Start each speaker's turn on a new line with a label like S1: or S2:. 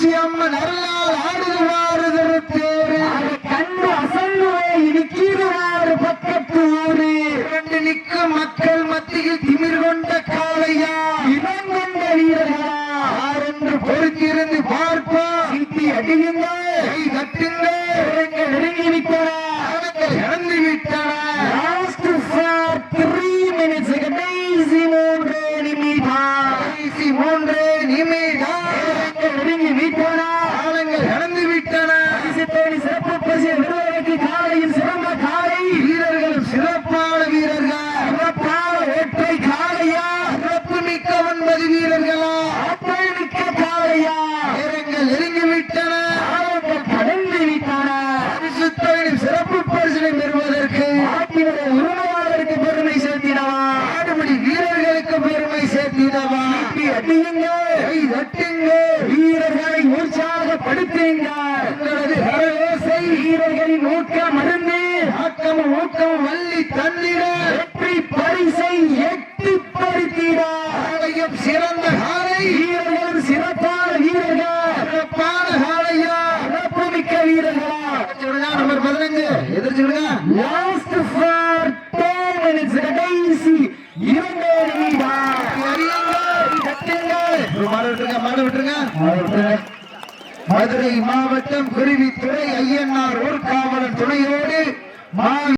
S1: மீனாட்சி அம்மன் அருளால் ஆடுவாரு திருத்தேரு
S2: கண்டு அசல்லுவே இடிக்கீருவாறு பக்கத்து ஊரு.
S1: இரண்டு நிற்கும் மக்கள் மத்தியில் திமிர் கொண்ட காளையா.
S2: இவன் கொண்ட வீரர்களா.
S1: யாரென்று பொறுத்திருந்து பார்ப்போம்.
S2: சீட்டி அடியுங்கள்.
S1: கை தட்டுங்கள்.
S2: இறங்கள் நெருங்கி விட்டன
S1: அவர்கள் இறந்து விட்டன
S2: லாஸ்ட் ஃபார் த்ரீ மினிட்ஸ் கடைசி மூன்று நிமிடம்
S1: கடைசி மூன்று நிமிடம்
S2: இறங்கள் நெருங்கி விட்டன
S1: காலங்கள் இறந்து விட்டன
S2: தேடி சிறப்பு பரிசு விருதுகளுக்கு காலையில் சிறந்த காலை
S1: வீரர்களும் சிறப்பான வீரர்கள்
S2: சிறப்பான ஒற்றை காளையா
S1: சிறப்பு மிக்க ஒன்பது வீரர்களா
S2: மிக்க காளையா
S1: நேரங்கள் நெருங்கி விட்டன
S2: காலங்கள் கடந்து விட்டன
S1: பரிசுத்தவனின் சிறப்பு பரிசினை பெறுவதற்கு
S2: உரிமையாளருக்கு பெருமை சேர்த்திடவா?
S1: ஆடுபடி வீரர்களுக்கு பெருமை சேர்த்திடவா?
S2: சீட்டி அடியுங்கள்
S1: கை தட்டுங்கள்
S2: வீரர்களை உற்சாகப்படுத்துங்க வீரர்களின் ஊக்கம் மருந்து
S1: ஆக்கமும் ஊக்கமும் வள்ளி தன்னிட
S2: வெற்றி பரிசை
S1: காலை
S2: வீரர்களும் சிறப்பான வீரர்கள்.
S1: சிறப்பான காலையா
S2: சிறப்பு மிக்க வீரர்களா
S1: நம்பர் பதினஞ்சு
S2: லாஸ்ட் ஃபார் டென் மினிட்ஸ் கடைசி இரண்டு
S1: விட்டுருங்க மதுரை மாவட்டம் குருவித்துறை ஐயனார் ஊர்காவலன் துணையோடு